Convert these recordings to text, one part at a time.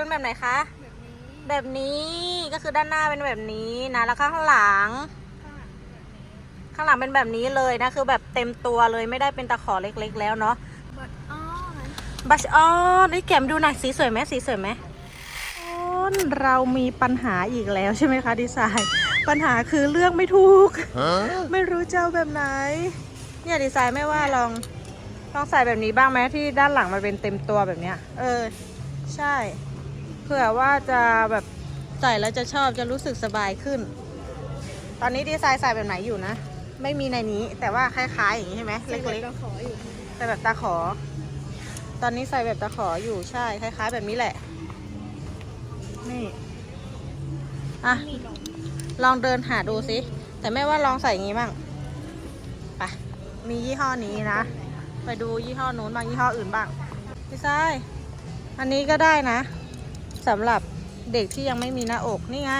เป็นแบบไหนคะ แบบนี้แบบนี้ก็คือด้านหน้าเป็นแบบนี้นะแล้วข้างหลัง ข้างหลังแบบนี้ข้างหลังเป็นแบบนี้เลยนะคือแบบเต็มตัวเลยไม่ได้เป็นตะขอเล็กๆ แล้วเนาะบัดอ้อนบัชออนไอ้แกมดูหน่อยสีสวยไหมสีสวยไหมอ้นเรามีปัญหาอีกแล้วใช่ไหมคะดีไซน์ ปัญหาคือเลือกไม่ถูก ไม่รู้จะเอาแบบไหน เนี่ยดีไซน์ไม่ว่าลองลองใส่แบบนี้บ้างไหมที่ด้านหลังมันเป็นเต็มตัวแบบเนี้ย เออ ใช่เผื่อว่าจะแบบใส่แล้วจะชอบจะรู้สึกสบายขึ้น ตอนนี้ดีไซน์ใส่แบบไหนอยู่นะ ไม่มีในนี้แต่ว่าคล้ายๆอย่างนี้ใช่ไหมเล็กก็ขออยู่ๆใส่แบบตาขอ ตอนนี้ใส่แบบตาขออยู่ใช่คล้าย ๆ แบบนี้แหละ นี่อะลองเดินหาดูสิ แต่แม่ว่าลองใส่อย่างนี้บ้างไปมียี่ห้อนี้นะ ไปดูยี่ห้อนู้นบ้างยี่ห้ออื่นบ้างพี่ชายอันนี้ก็ได้นะ สำหรับเด็กที่ยังไม่มีหน้าอกนี่ไง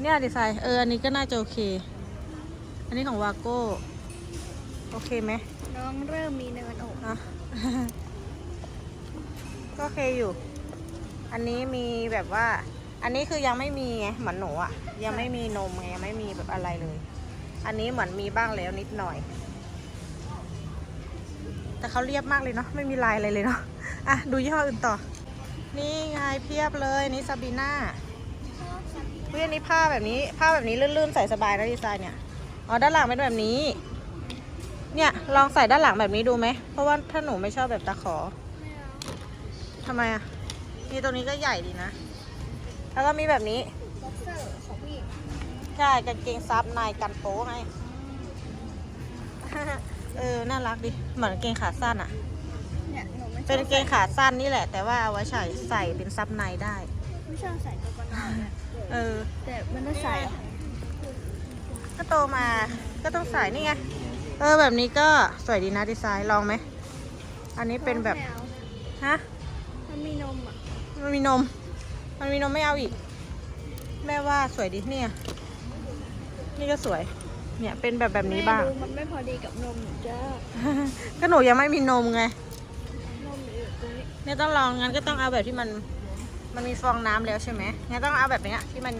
เนี่ยดีไซน์เอออันนี้ก็น่าจะโอเค อันนี้ของวาโก้ โอเคไหมน้องเริ่มมีเนินอกอะก็โอเคอยู่ อันนี้มีแบบว่า อันนี้คือยังไม่มีไงเหมือนหนูอะยังไม่มีนมไงยังไม่มีแบบอะไรเลย อันนี้เหมือนมีบ้างแล้วนิดหน่อย แต่เขาเรียบมากเลยเนาะไม่มีลายอะไรเลยเนาะอะดูยี่ห้ออื่นต่อ นี่ไงเพียบเลยนี่ซาบีน่าเฮ้ยอันนี้ผ้าแบบนี้ผ้าแบบนี้ลื่นๆใส่สบายนะดีไซน์เนี่ยอ๋อด้านหลังเป็นแบบนี้ เนี่ยลองใส่ด้านหลังแบบนี้ดูไหมเพราะว่าถ้าหนูไม่ชอบแบบตะขอไม่เอาทำไมอะนี่ตรงนี้ก็ใหญ่ดีนะแล้วก็มีแบบนี้บ็อกเซอร์ของผู้หญิงใช่กางเกงซับในกันโป๊ไงเออน่ารักดิเหมือนกางเกงขาสั้นอะ เนี่ยหนูไม่ชเป็อนบกางเกงขาสั้นนี่แหละ แต่ว่าเอาไว้ใส่ใส่เป็นซับในได้ ไม่ชอบใส่ตัวกันหนาวเนี่ยเออ แต่มันต้องใส่อะก็โตมาก็ต้องใส่นี่ไง เออแบบนี้ก็สวยดีนะดีไซน์ลองไหม อันนี้เป็นแบบไม่อาฮะมันมีนมอะมันมีนม มันมีนมไม่เอาอีก แม่ว่าสวยดีเนี่ย นี่ก็สวย เนี่ยเป็นแบบแบบนี้บ้าง แม่ดูมันไม่พอดีกับนมหนูจ้า ก็หนูยังไม่มีนมไงนมอยู่ตรงนี้ เนี่ยต้องลองงั้นก็ต้องเอาแบบที่มัน มันมีฟองน้ำแล้วใช่ไหมงั้นต้องเอาแบบเนี้ยที่มัน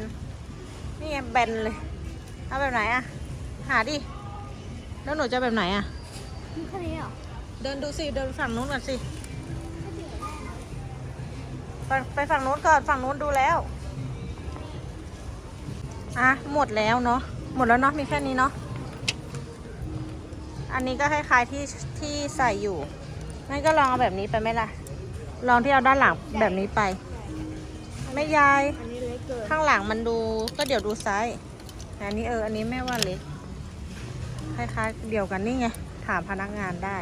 นี่ไงแบนเลย เอาแบบไหนอะหาดิ แล้วหนูจะแบบไหนอะมีแค่นี้เหรอ เดินดูสิ เดินฝั่งนู้นก่อนสิ ไปไปฝั่งนู้นก่อน ฝั่งนู้นดูแล้ว อะ หมดแล้วเนาะ หมดแล้วเนาะ มีแค่นี้เนาะ อันนี้ก็คล้ายๆที่ที่ใส่อยู่งั้นก็ลองเอาแบบนี้ไปไหมล่ะ ลองที่เอาด้านหลังแบบนี้ไป ไม่ยาย อันนี้เล็กเกินข้างหลังมันดูก็เดี๋ยวดูซ้ายแต่อันนี้เออ อันนี้แม่ว่าเล็ก คล้ายๆ เดียวกันนี่ไง ถามพนักงานได้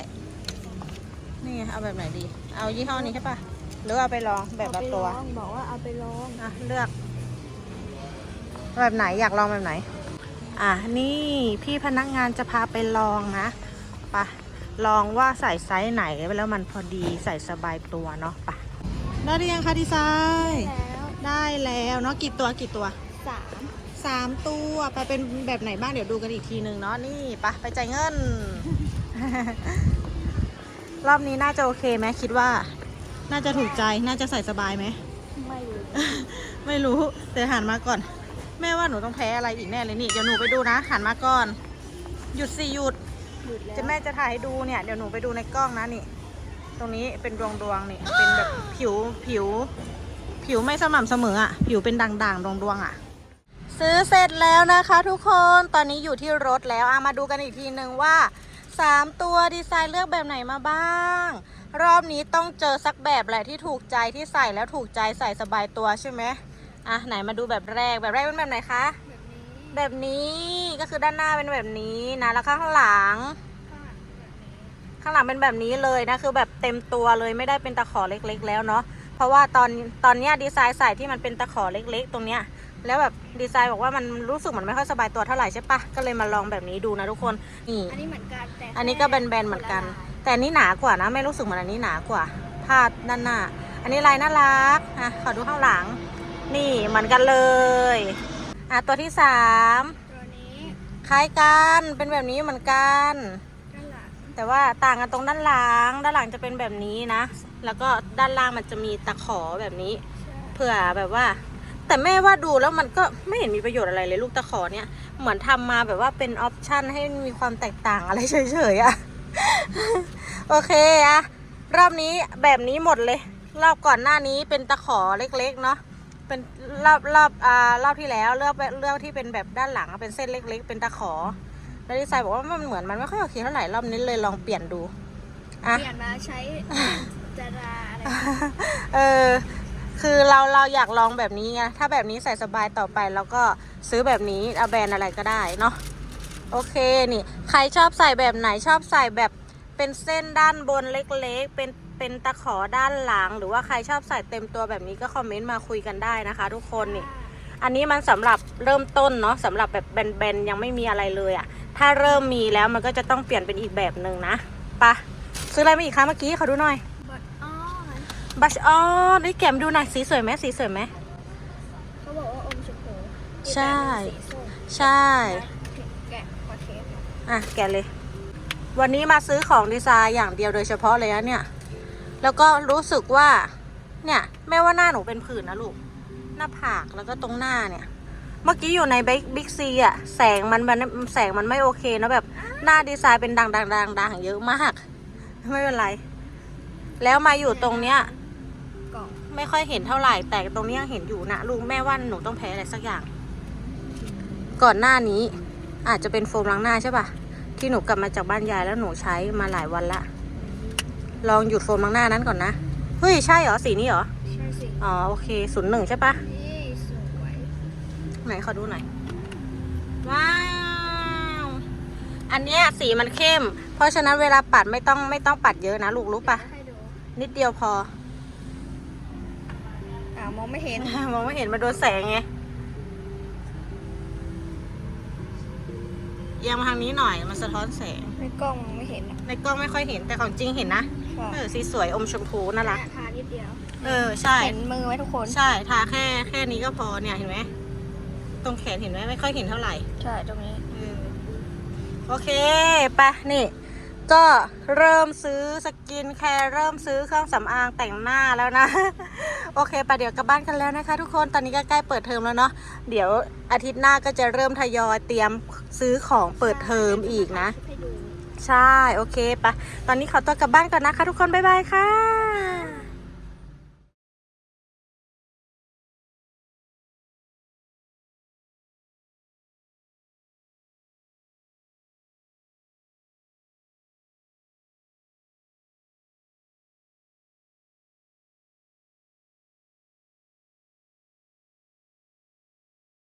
นี่ไง เอาแบบไหนดี เอายี่ห้อนี้ใช่ปะหรือเอาไปลองแบบละตัว เอาไปลองบอกว่าเอาไปลองอะ เลือก แบบไหนอยากลองแบบไหน อะ นี่พี่พนักงานจะพาไปลองนะไปะ ลองว่าใส่ไซส์ไหนแล้วมันพอดีใส่สบายตัวเนาะไปะได้หรือยังคะดีไซน์ แล้วได้แล้วเนาะกี่ตัวกี่ตัวสามสามตัวไปเป็นแบบไหนบ้างเดี๋ยวดูกันอีกทีนึงเนาะนี่ไปะไปจ่ายเงิน รอบนี้น่าจะโอเคไหมคิดว่า น่าจะถูกใจน่าจะใส่สบายไหม ไม่รู้ไม่รู้แต่หันมาก่อน แม่ว่าหนูต้องแพ้อะไรอีกแน่เลยนี่ เดี๋ยวหนูไปดูนะหันมาก่อน หยุดสิหยุดหยุดแล้ว จะแม่จะถ่ายให้ดูเนี่ย เดี๋ยวหนูไปดูในกล้องนะนี่ ตรงนี้เป็นดวงดวงๆนี่ เป็นแบบผิวผิว ผิวไม่สม่ำเสมออะ ผิวเป็นด่างๆดวงดวงๆอะ ซื้อเสร็จแล้วนะคะทุกคน ตอนนี้อยู่ที่รถแล้วอามาดูกันอีกทีนึงว่าสามตัวดีไซน์เลือกแบบไหนมาบ้าง รอบนี้ต้องเจอสักแบบแหละที่ถูกใจที่ใส่แล้วถูกใจใส่สบายตัวใช่ไหมอะไหนมาดูแบบแรกแบบแรกเป็นแบบไหนคะ แบบนี้แบบนี้ ก็คือด้านหน้าเป็นแบบนี้นะแล้วข้างหลังข้างหลังแบบนี้ข้างหลังเป็นแบบนี้เลยนะคือแบบเต็มตัวเลยไม่ได้เป็นตะขอเล็กๆ แล้วเนาะเพราะว่าตอนตอนเนี้ยดีไซน์ใส่ที่มันเป็นตะขอเล็ก ๆ ตรงเนี้ยแล้วแบบดีไซน์บอกว่ามันรู้สึกเหมือนไม่ค่อยสบายตัวเท่าไหร่ใช่ปะก็เลยมาลองแบบนี้ดูนะทุกคนนี่อันนี้เหมือนกันแต่อันนี้ก็แบนๆเหมือนกัน แต่อันนี้หนากว่านะ ไม่รู้สึกเหมือนอันนี้หนากว่าผ้าด้านหน้า อันนี้ลายน่ารักอะขอดูข้างหลัง นี่เหมือนกันเลยอะตัวที่สามตัวนี้ คล้ายกันเป็นแบบนี้เหมือนกัน ด้านหลังแต่ว่าต่างกันตรงด้านหลัง ด้านหลังจะเป็นแบบนี้นะ แล้วก็ด้านล่างมันจะมีตะขอแบบนี้เผื่อแบบว่า แต่แม่ว่าดูแล้วมันก็ไม่เห็นมีประโยชน์อะไรเลยลูกตะขอเนี่ย เหมือนทำมาแบบว่าเป็นออปชั่นให้มีความแตกต่างอะไรเฉยๆอะ โอเคอะรอบนี้แบบนี้หมดเลย รอบก่อนหน้านี้เป็นตะขอเล็กๆเนาะ เป็นรอบรอบอ่ารอบที่แล้วเลือกเลือกที่เป็นแบบด้านหลังอะเป็นเส้นเล็ก ๆ เป็นตะขอแล้วดีไซน์บอกว่ามันเหมือนมันไม่ค่อยโอเคเท่าไหร่รอบนี้เลยลองเปลี่ยนดูอะเปลี่ยนมาใช้จาราอะไรเออคือเราเราอยากลองแบบนี้ไงถ้าแบบนี้ใส่สบายต่อไปเราก็ซื้อแบบนี้เอาแบรนด์อะไรก็ได้เนาะโอเคนี่ ใครชอบใส่แบบไหนชอบใส่แบบเป็นเส้นด้านบนเล็กๆ เป็น เป็นตะขอด้านหลัง หรือว่าใครชอบใส่เต็มตัวแบบนี้ก็คอมเมนต์มาคุยกันได้นะคะ ทุกคนนี่ อันนี้มันสำหรับเริ่มต้นเนาะสำหรับแบบแบนๆยังไม่มีอะไรเลยอะ่ะ ถ้าเริ่มมีแล้วมันก็จะต้องเปลี่ยนเป็นอีกแบบหนึ่งนะไปะซื้ออะไรมาอีกคะเมื่อกี้ขอดูหน่อยบอดอ้อนบัชออนนี่แกมดูหน่อยสีสวยไหมสีสวยไหมเขาบอกว่าอมชมพูใช่อีกแบบหนึ่งสีส้มใช่แกะพอเทสอะแกะเลยวันนี้มาซื้อของดีไซน์อย่างเดียวโดยเฉพาะเลยนะเนี่ย แล้วก็รู้สึกว่า เนี่ย แม่ว่าหน้าหนูเป็นผื่นนะลูก หน้าผากแล้วก็ตรงหน้าเนี่ย เมื่อกี้อยู่ในบิ๊กซีอะแสงมันมันแสงมันไม่โอเคนะแบบหน้าดีไซน์เป็นดังดังดังดังเยอะมาก ไม่เป็นไร แล้วมาอยู่ตรงเนี้ยไม่ค่อยเห็นเท่าไหร่ แต่ตรงนี้ยังเห็นอยู่นะลุงแม่ว่าหนูต้องแพ้อะไรสักอย่าง ก่อนหน้านี้อาจจะเป็นโฟมล้างหน้าใช่ปะที่หนูกลับมาจากบ้านยายแล้วหนูใช้มาหลายวันละ ลองหยุดโฟมล้างหน้านั้นก่อนนะ เฮ้ย ใช่เหรอ สีนี้เหรอ ใช่สิอ๋อ โอเคศูนย์หนึ่งใช่ปะนี่สวยไหนขอดูหน่อย ว้าว อันเนี้ยสีมันเข้ม เพราะฉะนั้นเวลาปัดไม่ต้องไม่ต้องปัดเยอะนะลูกรู้ปะให้ดูนิดเดียวพอ อ่ามองไม่เห็น มองไม่เห็นมาโดนแสงไงเอียังมาทางนี้หน่อยมันสะท้อนแสง ในกล้องมองไม่เห็นอะในกล้องไม่ค่อยเห็นแต่ของจริงเห็นนะ เออสีสวยอมชมพูน่ารัก ทานิดเดียว เออใช่ เห็นมือไหมทุกคน ใช่ทาแค่แค่นี้ก็พอเนี่ยเห็นไหมตรงแขนเห็นไหมไม่ค่อยเห็นเท่าไหร่ใช่ตรงนี้ เออโอเคไปะนี่ ก็เริ่มซื้อสกินแคร์เริ่มซื้อเครื่องสำอางแต่งหน้าแล้วนะ โอเคไปะเดี๋ยวกลับบ้านกันแล้วนะคะ ทุกคนตอนนี้ก็ใกล้เปิดเทอมแล้วเนาะเดี๋ยวอาทิตย์หน้าก็จะเริ่มทยอยเตรียมซื้อของเปิดเทอมอีกนะให้ดู ใช่ โอเคปะตอนนี้ขอตัวกลับบ้านก่อนนะคะทุกคน บ๊ายบายค่ะ